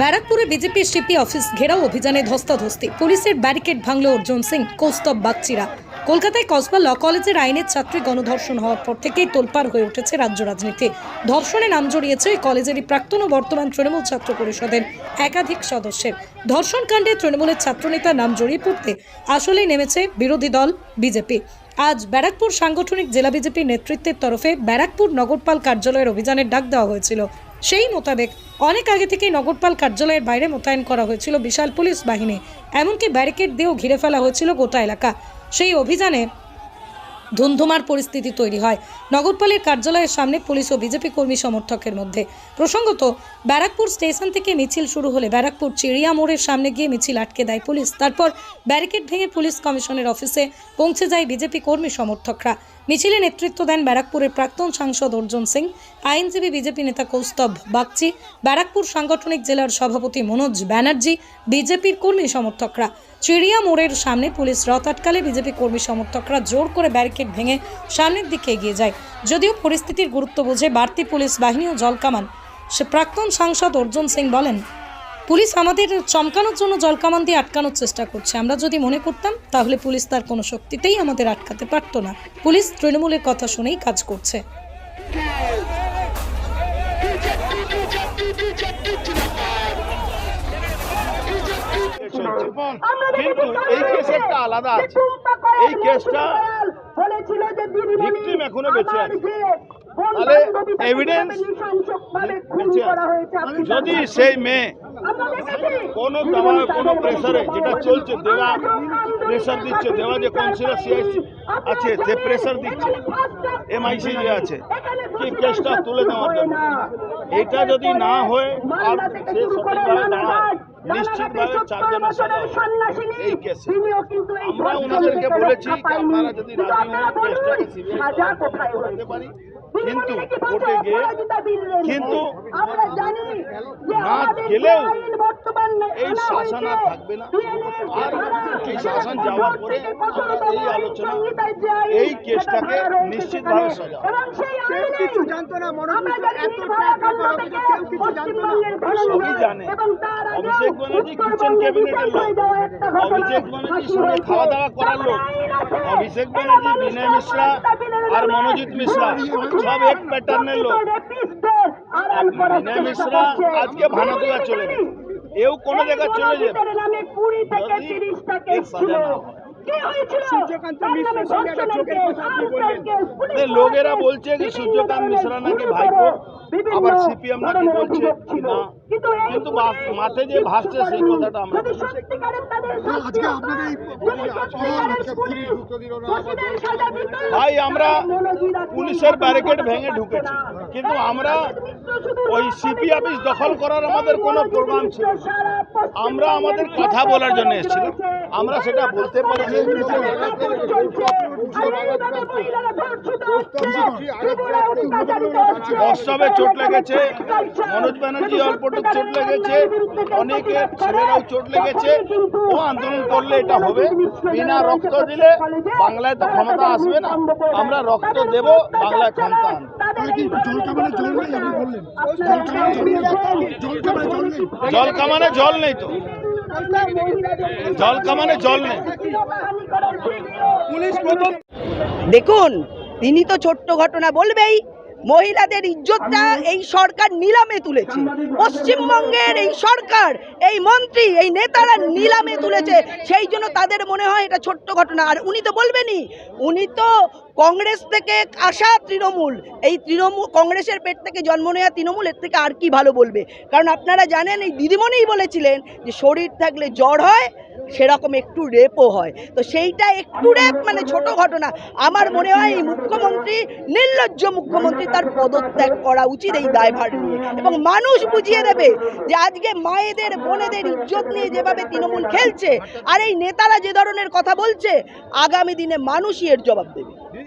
ব্যারাকপুরে BJP CP office ঘেরাও অভিযানে ধস্তাধস্তি। পুলিশের ব্যারিকেড ভাঙল অর্জুন সিং, কৌস্তব বাগচিরা। কলকাতায় কসবা ল কলেজের আইনের ছাত্রী গণধর্ষণ হওয়ার পর থেকেই তোলপাড় হয়ে উঠেছে রাজ্য রাজনীতি। ধর্ষণে নাম জড়িয়েছে ওই কলেজেরই প্রাক্তন ও বর্তমান তৃণমূল ছাত্র পরিষদের একাধিক সদস্যের। ধর্ষণ কাণ্ডে তৃণমূলের ছাত্রনেতার নাম জড়িয়ে পড়তে আসলেই নেমেছে বিরোধী দল বিজেপি। আজ ব্যারাকপুর সাংগঠনিক জেলা বিজেপির নেতৃত্বের তরফে ব্যারাকপুর নগরপাল কার্যালয়ের অভিযানের ডাক দেওয়া হয়েছিল। সেই মোতাবেক অনেক আগে থেকেই নগরপাল কার্যালয়ের বাইরে মোতায়েন করা হয়েছিল বিশাল পুলিশ বাহিনী। এমনকি ব্যারিকেড দিয়েও ঘিরে ফেলা হয়েছিল গোটা এলাকা। সেই অভিযানে ধুমধুমার পরিস্থিতি তৈরি হয়। নগরপালের কার্যালয়ের সামনে পুলিশ ও বিজেপি কর্মী সমর্থকের মধ্যে। প্রসঙ্গত, ব্যারাকপুর স্টেশন থেকে মিছিল শুরু হলে ব্যারাকপুর চিড়িয়া মোড়ের সামনে গিয়ে মিছিল আটকে দেয় পুলিশ। তারপর ব্যারিকেড ভেঙে পুলিশ কমিশনের অফিসে পৌঁছে যায় বিজেপি কর্মী সমর্থকরা। মিছিলে নেতৃত্ব দেন ব্যারাকপুরের প্রাক্তন সাংসদ অর্জুন সিং, আইনজীবী বিজেপি নেতা কৌস্তভ বাগচি, ব্যারাকপুর সাংগঠনিক জেলার সভাপতি মনোজ ব্যানার্জি, বিজেপির কর্মী সমর্থকরা। চিড়িয়া মোড়ের সামনে পুলিশ রথ আটকালে বিজেপি কর্মী সমর্থকরা জোর করে ব্যারিকেড ভেঙে সামনের দিকে এগিয়ে যায়। যদিও পরিস্থিতির গুরুত্ব বুঝে বাড়তি পুলিশ বাহিনী ও জলকামান সে প্রাক্তন সাংসদ অর্জুন সিং বলেন, পুলিশ আমাদের চমকানোর জন্য জলকামান দিয়ে আটকানোর চেষ্টা করছে। আমরা যদি মনে করতাম, তাহলে পুলিশ তার কোনো শক্তিতেই আমাদের আটকাতে পারতো না। পুলিশ তৃণমূলের কথা শুনেই কাজ করছে। কিন্তু এই আলাদা আছে। এই কেসটা victim এখনও বেঁচে আছে। তাহলে evidence যদি সেই মেয়ে কোনো দাবা কোনো প্রেসারে যেটা চলছে দেওয়া প্রেসার দিচ্ছে দেওয়া যে কাউন্সিলর সিআইসি আছে যে প্রেসার দিচ্ছে এমআইসি যে আছে কি কেসটা তুলে দেওয়ার জন্য। এটা যদি না হয় আর সে সঠিকভাবে দাঁড়ায়। নিশ্চিতভাবে চারজনের সাজা হবে। এই কেসে। আমরা ওনাদেরকে বলেছি আপনারা যদি রাজি হন কেসটাকে সিবিআই করতে পারি। কিন্তু কোর্টে গিয়ে কিন্তু না গেলেও এই শাসন আর থাকবে না। আর এই শাসন যাওয়ার পরে এই আলোচনা এই কেসটাকে নিশ্চিতভাবে সাজা কেউ কিছু জানতো না এত ট্র্যাক কেউ কিছু জানতো না। সবই জানে। অভিষেক ব্যানার্জি কিচেন ক্যাবিনেটের লোক। অভিষেক ব্যানার্জির সঙ্গে খাওয়া দাওয়া করার লোক। অভিষেক ব্যানার্জি বিনয় মিশ্রা আর মনোজিৎ মিশ্রা সব এক প্যাটার্নের লোক। বিনয় মিশ্রা আজকে ভানাতুয়া চলে গেছে। এও কোনো জায়গায় চলে যাবে যদি এর সাজা না সূর্যকান্ত মিশ্রের সঙ্গে একটা চোখের কথা আপনি বললেন। এই লোকেরা বলছে যে সূর্যকান্ত মিশ্রা নাকি ভাইপো আবার সিপিএম নাকি বলছে না। কিন্তু মাঠে যে ভাসছে সেই কথাটা আমরা ভাই আমরা পুলিশের ব্যারিকেড ভেঙে ঢুকেছি। কিন্তু আমরা ওই সিপি অফিস দখল করার আমাদের কোনো প্রোগ্রাম ছিল। আমরা আমাদের কথা বলার জন্য এসেছিলাম। আমরা সেটা বলতে পেরেছি প্রস্তাবে চোট লেগেছে। মনোজ ব্যানার্জি অল্পটুক চোট লেগেছে। অনেকের ছেলেরাও চোট লেগেছে। ও আন্দোলন করলে এটা হবে। বিনা রক্ত দিলে বাংলায় তো ক্ষমতা আসবে না। আমরা রক্ত দেব, বাংলায় ক্ষমতা আনব। জল নেই আপনি বললেন। জলকামানে জল নেই। জল কামানে জল নেই। তো। জল কামানে জল নেই। পুলিশ প্রথম দেখুন তিনি তো ছোট্ট ঘটনা বলবেই। মহিলাদের ইজ্জতটা এই সরকার নিলামে তুলেছে। পশ্চিমবঙ্গের এই সরকার এই মন্ত্রী এই নেতারা নিলামে তুলেছে। সেই জন্য তাদের মনে হয় এটা ছোট্ট ঘটনা। আর উনি তো বলবেনই উনি তো কংগ্রেস থেকে আসা তৃণমূল। এই তৃণমূল কংগ্রেসের পেট থেকে জন্ম নেওয়া তৃণমূল এর থেকে আর কি ভালো বলবে? কারণ আপনারা জানেন এই দিদিমণিই বলেছিলেন যে শরীর থাকলে জ্বর হয় সেরকম একটু রেপও হয়। তো সেইটা একটু রেপ মানে ছোট ঘটনা। আমার মনে হয় এই মুখ্যমন্ত্রী, নির্লজ্জ মুখ্যমন্ত্রী তার পদত্যাগ করা উচিত এই দায়ভার নিয়ে। এবং মানুষ বুঝিয়ে দেবে যে আজকে মায়েদের, বোনেদের ইজ্জত নিয়ে যেভাবে তৃণমূল খেলছে, আর এই নেতারা যে ধরনের কথা বলছে, আগামী দিনে মানুষই এর জবাব দেবে।